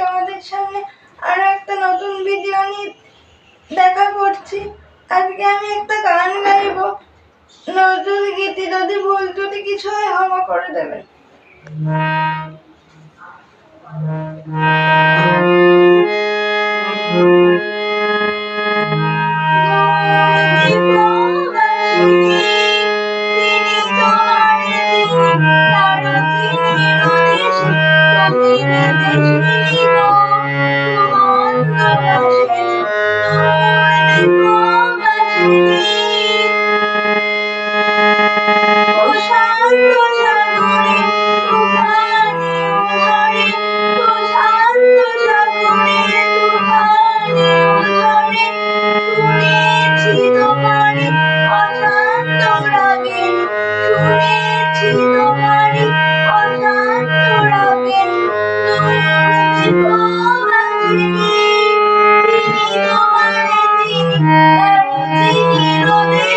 তোমাদের সামনে আর একটা নতুন ভিডিও নিয়ে দেখা করছি। আজকে আমি একটা গান গাইব। নজরুল গীতি, যদি ভুল যদি কিছু হয় হওয়া করে দেবেন। Thank you. Thank you.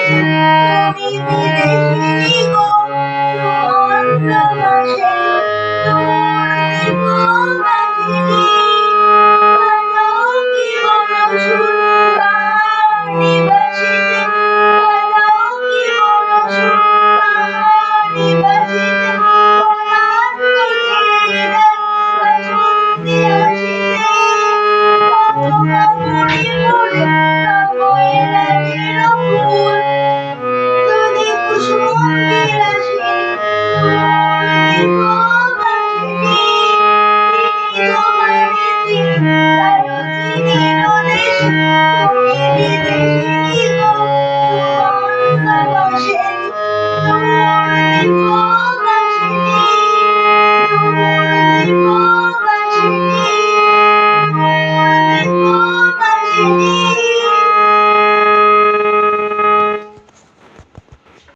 Thank you.